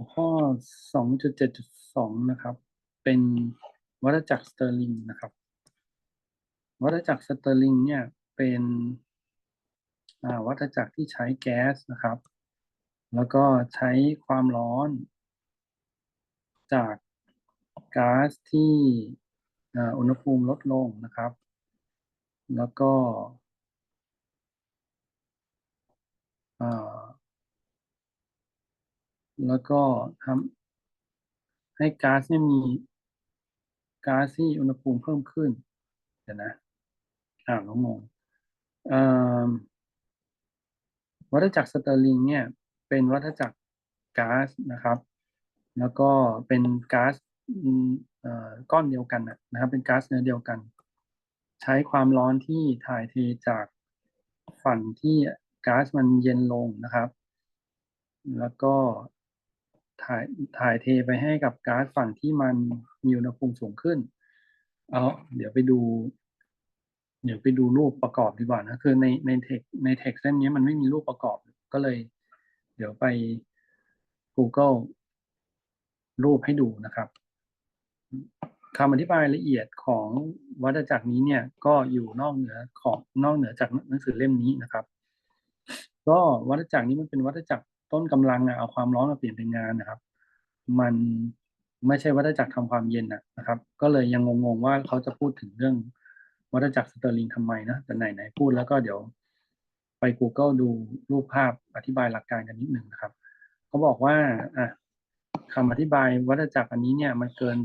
หัวข้อ 2.7.2 นะครับ เป็นวัฏจักรสเตอร์ลิงนะครับ วัฏจักรสเตอร์ลิงเนี่ยเป็นวัฏจักรที่ใช้แก๊สนะครับ แล้วก็ใช้ความร้อน จากก๊าซที่อุณหภูมิลดลงนะครับ แล้วก็ แล้วก็ทำให้ก๊าซเนี่ยมีก๊าซที่อุณหภูมิเพิ่มขึ้น เดี๋ยวนะอ่านงงวัฏจักรสเตอร์ลิงเนี่ยเป็นวัฏจักรก๊าซนะครับ แล้วก็เป็นก๊าซก้อนเดียวกันนะนะครับ เป็นก๊าซเนื้อเดียวกัน ใช้ความร้อนที่ถ่ายเทจากฝั่งที่ก๊าซมันเย็นลงนะครับ แล้วก็ ถ่ายถ่ายเทไปให้กับก๊าซฝั่งที่มันมีอุณหภูมิสูงขึ้น เอาเดี๋ยวไปดู เดี๋ยวไปดูรูปประกอบดีกว่านะ คือในในเทคในเทคเส้นนี้มันไม่มีรูปประกอบก็เลย เดี๋ยวไป Google รูปให้ดูนะครับคำอธิบายละเอียดของวัฏจักรนี้เนี่ยก็อยู่นอกเหนือของนอกเหนือจากหนังสือเล่มนี้นะครับ ก็วัฏจักรนี้มันเป็นวัฏจักร ต้นกำลังอะเอาความร้อนมาเปลี่ยนเป็นงานนะครับ มันไม่ใช่วัฏจักรทำความเย็นนะนะครับ ก็เลยยังงงๆว่าเขาจะพูดถึงเรื่องวัฏจักรสเตอร์ลิงทำไมนะแต่ไหนไหนพูดแล้วก็เดี๋ยวไป Google ดูรูปภาพอธิบายหลักการกันนิดหนึ่งนะครับเขาบอกว่าอะคำอธิบายวัฏจักรอันนี้เนี่ยมันเกิน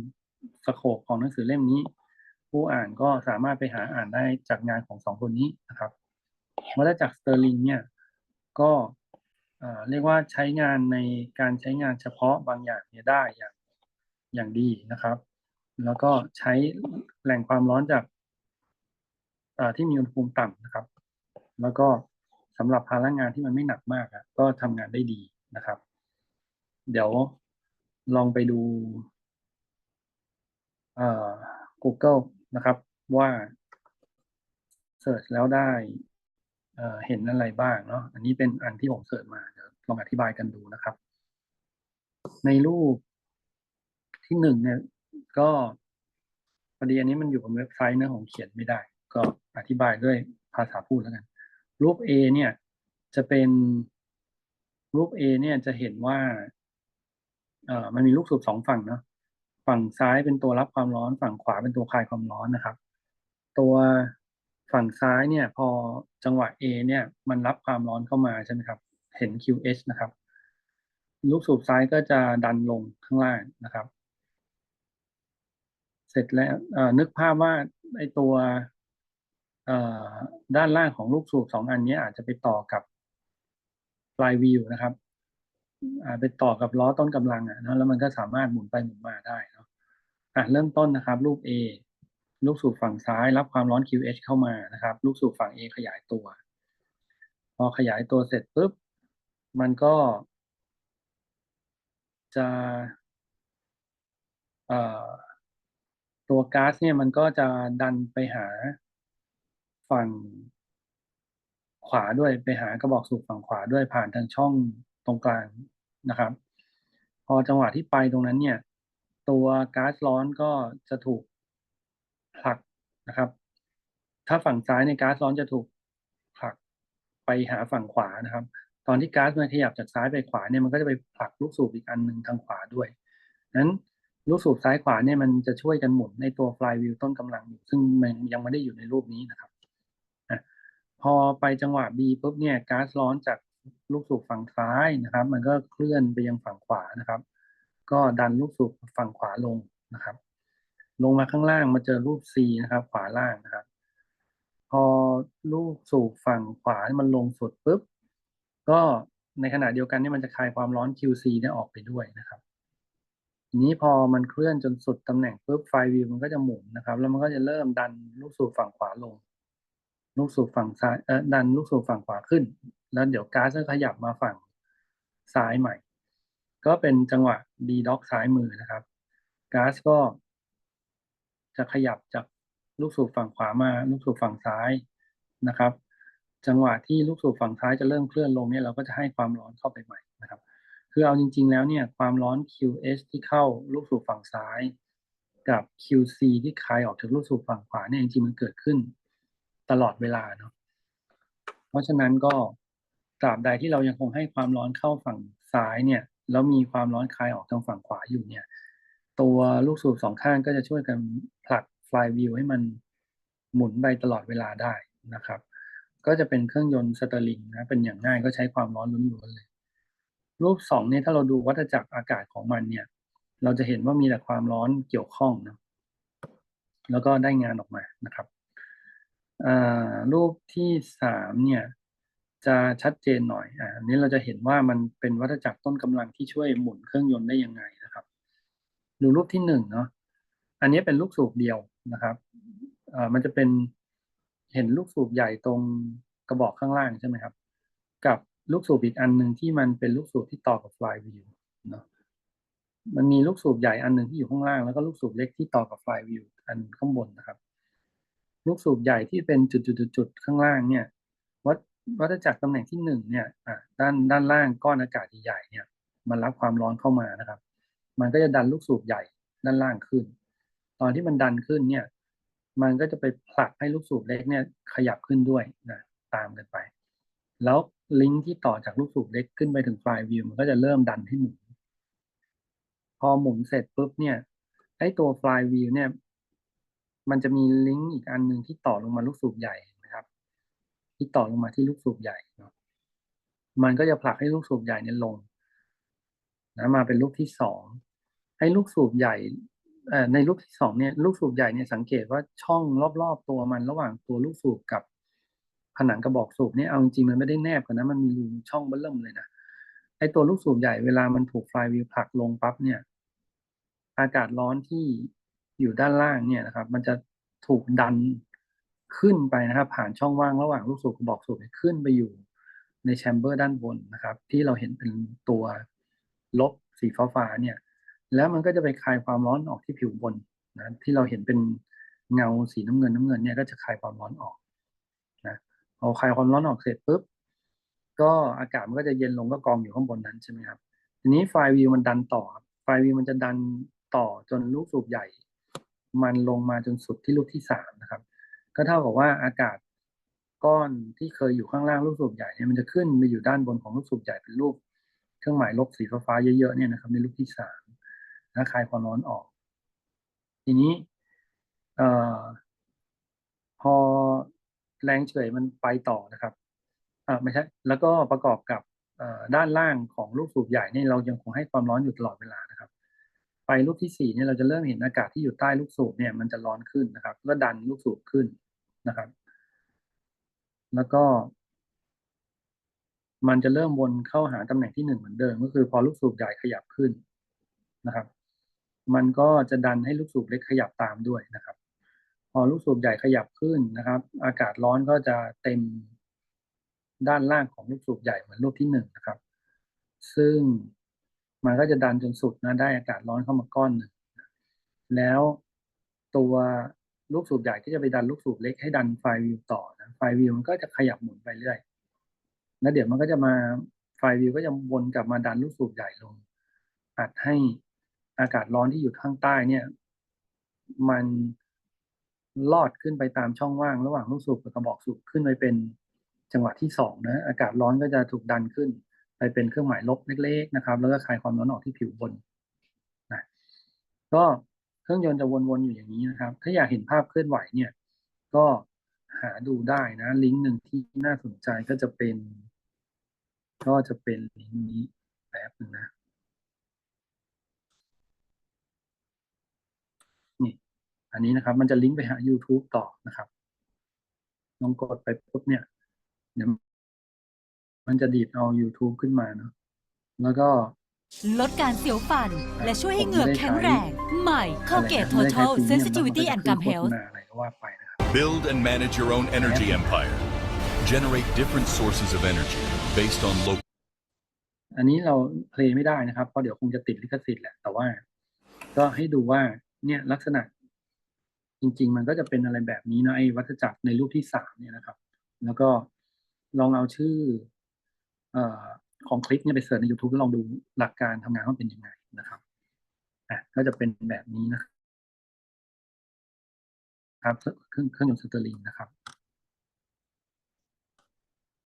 สโคปของหนังสือเล่มนี้ ผู้อ่านก็สามารถไปหาอ่านได้จากงานของสองคนนี้นะครับวัฏจักรสเตอร์ลิงเนี่ยก็ เรียกว่าใช้งานในการใช้งานเฉพาะบางอย่างเนี่ยได้อย่างอย่างดีนะครับ แล้วก็ใช้แหล่งความร้อนจากที่มีอุณหภูมิต่ำนะครับ แล้วก็สำหรับพลังงานที่มันไม่หนักมากก็ทำงานได้ดีนะครับ เดี๋ยวลองไปดู Google นะครับว่าเสิร์ชแล้วได้เห็นอะไรบ้างเนาะอันนี้เป็นอันที่ผมเสิร์ชมา ลองอธิบายกันดูนะครับ ในรูปที่หนึ่งเนี่ย ก็พอดีอันนี้มันอยู่บนเว็บไซต์เนะผมเขียนไม่ได้ ก็อธิบายด้วยภาษาพูดแล้วกัน รูป A เนี่ย จะเป็นรูป A เนี่ยจะเห็นว่าเอ่อมันมีลูกสูบสองฝั่งเนาะฝั่งซ้ายเป็นตัวรับความร้อน ฝั่งขวาเป็นตัวคลายความร้อนนะครับ ตัวฝั่งซ้ายเนี่ย พอจังหวะ A เนี่ย มันรับความร้อนเข้ามาใช่ไหมครับ เห็น QH นะครับ ลูกสูบซ้ายก็จะดันลงข้างล่างนะครับ เสร็จแล้วนึกภาพว่าไอตัวด้านล่างของลูกสูบสองอันนี้อาจจะไปต่อกับปลายวิวนะครับไปต่อกับล้อต้นกำลังอะนะแล้วมันก็สามารถหมุนไปหมุนมาได้เนาะอะเริ่มต้นนะครับลูก A ลูกสูบฝั่งซ้ายรับความร้อน QH เข้ามานะครับ ลูกสูบฝั่ง A ขยายตัว พอขยายตัวเสร็จปุ๊บ มันก็ จะตัวก๊าซเนี่ยมันก็จะดันไปหาฝั่งขวาด้วยไปหากระบอกสูบฝั่งขวาด้วยผ่านทางช่องตรงกลางนะครับ พอจังหวะที่ไปตรงนั้นเนี่ย ตัวก๊าซร้อนก็จะถูกผลักนะครับ ถ้าฝั่งซ้ายในก๊าซร้อนจะถูกผลักไปหาฝั่งขวานะครับ ตอนที่ก๊าซมันขยับจากซ้ายไปขวาเนี่ยมันก็จะไปผลักลูกสูบอีกอันหนึ่งทางขวาด้วยนั้นลูกสูบซ้ายขวาเนี่ยมันจะช่วยกันหมุนในตัวฟลายวิวต้นกำลังอยู่ซึ่งมันยังไม่ได้อยู่ในรูปนี้นะครับพอไปจังหวะ B ปุ๊บเนี่ยก๊าซร้อนจากลูกสูบฝั่งซ้ายนะครับ มันก็เคลื่อนไปยังฝั่งขวานะครับ ก็ดันลูกสูบฝั่งขวาลงนะครับ ลงมาข้างล่างมาเจอรูป C นะครับ ขวาล่างนะครับ พอลูกสูบฝั่งขวามันลงสุดปุ๊บ ก็ในขณะเดียวกันนี่มันจะคลายความร้อน QC เนี่ยออกไปด้วยนะครับทีนี้พอมันเคลื่อนจนสุดตำแหน่งปุ๊บไฟวิวมันก็จะหมุนนะครับ แล้วมันก็จะเริ่มดันลูกสูบฝั่งขวาลง ลูกสูบฝั่งซ้ายเออดันลูกสูบฝั่งขวาขึ้น แล้วเดี๋ยวก๊าซจะขยับมาฝั่งซ้ายใหม่ ก็เป็นจังหวะดีด็อกซ้ายมือนะครับก๊าซก็ จะขยับจากลูกสูบฝั่งขวามา ลูกสูบฝั่งซ้ายนะครับ จังหวะที่ลูกสูบฝั่งซ้ายจะเริ่มเคลื่อนลงเนี่ยเราก็จะให้ความร้อนเข้าไปใหม่นะครับ คือเอาจริง ๆ แล้วเนี่ยความร้อน QH ที่เข้าลูกสูบฝั่งซ้าย กับ QC ที่คายออกจากลูกสูบฝั่งขวาเนี่ยจริงๆมันเกิดขึ้นตลอดเวลาเนาะเพราะฉะนั้นก็ตราบใดที่เรายังคงให้ความร้อนเข้าฝั่งซ้ายเนี่ยแล้วมีความร้อนคายออกทางฝั่งขวาอยู่เนี่ย ตัวลูกสูบสองข้างก็จะช่วยกันผลัก flywheel ให้มันหมุนไปตลอดเวลาได้นะครับ ก็จะเป็นเครื่องยนต์สเตอร์ลิงนะเป็นอย่างง่ายก็ใช้ความร้อนล้วนๆเลย รูปสองเนี่ยถ้าเราดูวัฏจักรอากาศของมันเนี่ย เราจะเห็นว่ามีแต่ความร้อนเกี่ยวข้องนะแล้วก็ได้งานออกมานะครับรูปที่สามเนี่ยจะชัดเจนหน่อยอ่าอันนี้เราจะเห็นว่ามันเป็นวัฏจักรต้นกำลังที่ช่วยหมุนเครื่องยนต์ได้ยังไงนะครับ ดูรูปที่หนึ่งเนาะอันนี้เป็นลูกสูบเดียวนะครับอ่อมันจะเป็น เห็นลูกสูบใหญ่ตรงกระบอกข้างล่างใช่ไหมครับ กับลูกสูบอีกอันหนึ่งที่มันเป็นลูกสูบที่ต่อกับ flywheel เนาะมันมีลูกสูบใหญ่อันหนึ่งที่อยู่ข้างล่างแล้วก็ลูกสูบเล็กที่ต่อกับ flywheel อันข้างบนนะครับ ลูกสูบใหญ่ที่เป็นจุดๆๆข้างล่างเนี่ยวัดวัฏจักรตำแหน่งที่หนึ่งเนี่ยอะด้านด้านล่างก้อนอากาศใหญ่เนี่ย มันรับความร้อนเข้ามานะครับ มันก็จะดันลูกสูบใหญ่ด้านล่างขึ้น ตอนที่มันดันขึ้นเนี่ย มันก็จะไปผลักให้ลูกสูบเล็กเนี่ยขยับขึ้นด้วยนะตามกันไป แล้วลิงก์ที่ต่อจากลูกสูบเล็กขึ้นไปถึง flywheel มันก็จะเริ่มดันให้หมุน พอหมุนเสร็จปุ๊บเนี่ยไอ้ตัว flywheel เนี่ย มันจะมีลิงก์อีกอันหนึ่งที่ต่อลงมาลูกสูบใหญ่นะครับ ที่ต่อลงมาที่ลูกสูบใหญ่เนาะมันก็จะผลักให้ลูกสูบใหญ่เนี่ยลงนะมาเป็นลูกที่สองให้ลูกสูบใหญ่ ในลูกที่สองเนี่ยลูกสูบใหญ่เนี่ยสังเกตว่าช่องรอบๆตัวมันระหว่างตัวลูกสูบกับผนังกระบอกสูบเนี่ยเอาจริงๆมันไม่ได้แนบกันนะมันมีรูช่องเบิ่มเลยนะไอตัวลูกสูบใหญ่เวลามันถูกไฟวิวผลักลงปั๊บเนี่ย อากาศร้อนที่อยู่ด้านล่างเนี่ยนะครับ มันจะถูกดันขึ้นไปนะครับ ผ่านช่องว่างระหว่างลูกสูบกระบอกสูบขึ้นไปอยู่ในแชมเบอร์ด้านบนนะครับ ที่เราเห็นเป็นตัวลบสีฟ้าๆเนี่ย แล้วมันก็จะไปคายความร้อนออกที่ผิวบนนะที่เราเห็นเป็นเงาสีน้ำเงินน้ำเงินเนี่ยก็จะคายความร้อนออกนะพอคายความร้อนออกเสร็จปุ๊บก็อากาศมันก็จะเย็นลงก็กองอยู่ข้างบนนั้นใช่ไหมครับทีนี้ไฟวิวมันดันต่อไฟวิวมันจะดันต่อจนลูกสูบใหญ่ มันลงมาจนสุดที่ลูกที่สามนะครับ ก็เท่ากับว่าอากาศก้อนที่เคยอยู่ข้างล่างลูกสูบใหญ่เนี่ยมันจะขึ้นไปอยู่ด้านบนของลูกสูบใหญ่เป็นรูปเครื่องหมายลบสีฟ้าเยอะๆเนี่ยนะครับในลูกที่สาม นะคลายความร้อนออก ทีนี้เอ่อพอแรงเฉื่อยมันไปต่อนะครับอ่าไม่ใช่แล้วก็ประกอบกับด้านล่างของลูกสูบใหญ่เนี่ยเรายังคงให้ความร้อนอยู่ตลอดเวลานะครับ ไปลูกที่สี่เนี่ยเราจะเริ่มเห็นอากาศที่อยู่ใต้ลูกสูบเนี่ยมันจะร้อนขึ้นนะครับแล้วดันลูกสูบขึ้นนะครับ แล้วก็ มันจะเริ่มวนเข้าหาตำแหน่งที่หนึ่งเหมือนเดิมก็คือ พอลูกสูบใหญ่ขยับขึ้นนะครับ มันก็จะดันให้ลูกสูบเล็กขยับตามด้วยนะครับ พอลูกสูบใหญ่ขยับขึ้นนะครับ อากาศร้อนก็จะเต็มด้านล่างของลูกสูบใหญ่เหมือนลูกที่หนึ่งนะครับ ซึ่งมันก็จะดันจนสุดนะได้อากาศร้อนเข้ามาก้อนหนึ่งแล้วตัวลูกสูบใหญ่ที่จะไปดันลูกสูบเล็กให้ดันไฟวิวต่อนะไฟวิวมันก็จะขยับหมุนไปเรื่อยแล้วเดี๋ยวมันก็จะมาไฟวิวก็จะวนกลับมาดันลูกสูบใหญ่ลงอัดให้ อากาศร้อนที่อยู่ข้างใต้เนี่ย มันลอดขึ้นไปตามช่องว่างระหว่างลูกสูบกับกระบอกสูบขึ้นไปเป็นจังหวะที่สองนะ อากาศร้อนก็จะถูกดันขึ้น ไปเป็นเครื่องหมายลบเล็ก ๆ นะครับ แล้วก็คลายความร้อนออกที่ผิวบนนะก็เครื่องยนต์จะวนๆอยู่อย่างนี้นะครับ ถ้าอยากเห็นภาพเคลื่อนไหวเนี่ย ก็หาดูได้นะ ลิงก์หนึ่งที่น่าสนใจก็จะเป็น ก็จะเป็นลิงก์นี้แป๊บนึงนะ นี่ อันนี้นะครับ มันจะลิงก์ไปหา YouTube ต่อนะครับลองกดไปปุ๊บเนี่ยเดี๋ยวมันจะดีดเอา YouTube ขึ้นมาเนาะแล้วก็ลดการเสียวฟัน และช่วยให้เหงือกแข็งแรง ใหม่ Colgate ไม่ได้ใช้ Total พรีเมียม Sensitivity แล้ว and มัน Gum ก็จะขึ้น Health โฆษณาอะไรก็ว่าไปนะครับ Build and manage your own energy empire. Generate different sources of energy based on local อันนี้เราเพลย์ไม่ได้นะครับเพราะเดี๋ยวคงจะติดลิขสิทธิ์แหละแต่ว่า ก็ให้ดูว่าเนี่ยลักษณะ จริง ๆ มันก็จะเป็นอะไรแบบนี้นะไอ้วัฏจักรในรูปที่สามเนี่ยนะครับ แล้วก็ลองเอาชื่อเอ่อของคลิปเนี่ยไปเสิร์ชใน YouTube แล้วลองดูหลักการทำงานว่าเป็นยังไงนะครับอะก็จะเป็นแบบนี้นะครับ เครื่องเครื่องยนต์สเตอร์ลิงนะครับ